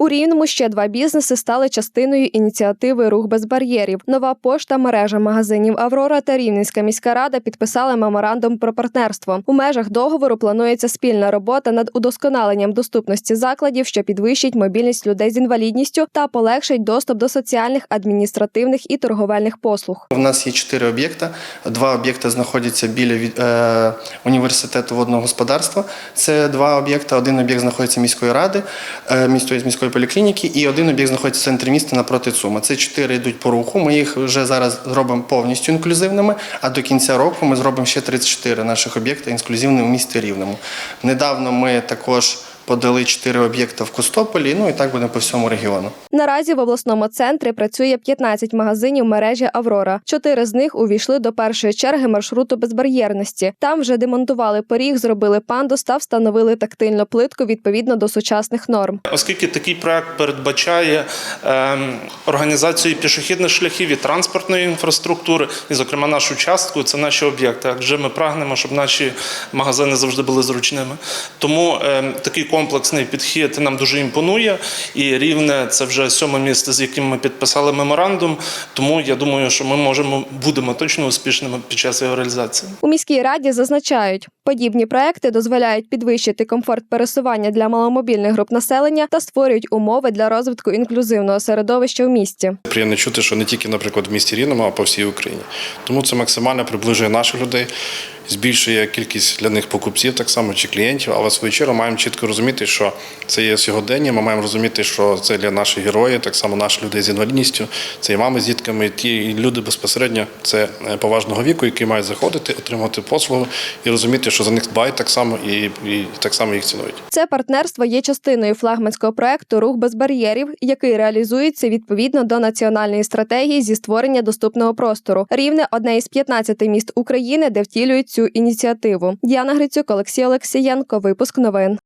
У Рівному ще два бізнеси стали частиною ініціативи Рух без бар'єрів. Нова пошта, мережа магазинів Аврора та Рівненська міська рада підписали меморандум про партнерство. У межах договору планується спільна робота над удосконаленням доступності закладів, що підвищить мобільність людей з інвалідністю та полегшить доступ до соціальних, адміністративних і торговельних послуг. У нас є чотири об'єкта. Два об'єкти знаходяться біля е, університету водного господарства. Це два об'єкти. Один об'єкт знаходиться міської ради, е, міської міської поліклініки, і один об'єкт знаходиться в центрі міста напроти ЦУМа. Це чотири йдуть по руху. Ми їх вже зараз зробимо повністю інклюзивними. А до кінця року ми зробимо ще 34 наших об'єкти інклюзивними в місті Рівному. Недавно ми також подали чотири об'єкти в Костополі. Ну і так буде по всьому регіону. Наразі в обласному центрі працює 15 магазинів мережі Аврора. Чотири з них увійшли до першої черги маршруту безбар'єрності. Там вже демонтували поріг, зробили пандус та встановили тактильну плитку відповідно до сучасних норм. Оскільки такий проект передбачає ем, організацію пішохідних шляхів і транспортної інфраструктури, і, зокрема, нашу частку, це наші об'єкти. Адже ми прагнемо, щоб наші магазини завжди були зручними. Тому ем, такий комплексний підхід нам дуже імпонує. І рівне це вже сьоме місце, з яким ми підписали меморандум. Тому я думаю, що ми можемо будемо точно успішними під час його реалізації. У міській раді зазначають, подібні проекти дозволяють підвищити комфорт пересування для маломобільних груп населення та створюють умови для розвитку інклюзивного середовища в місті. Приємно чути, що не тільки, наприклад, в місті Рівному, а по всій Україні. Тому це максимально приближує наших людей, збільшує кількість для них покупців, так само чи клієнтів. Але в свою чергу маємо чітко розуміти, що це є сьогодення. Ми маємо розуміти, що це для наших героїв, так само наших людей з інвалідністю, це і мами з дітками, і ті люди безпосередньо це е, поважного віку, які мають заходити, отримувати послугу і розуміти, що за них дбають так само і, і так само їх цінують. Це партнерство є частиною флагманського проекту Рух без бар'єрів, який реалізується відповідно до національної стратегії зі створення доступного простору. Рівне одне із 15 міст України, де втілюють цю ініціативу. Діана Грицюк, Олексій Олексієнко. Випуск новин.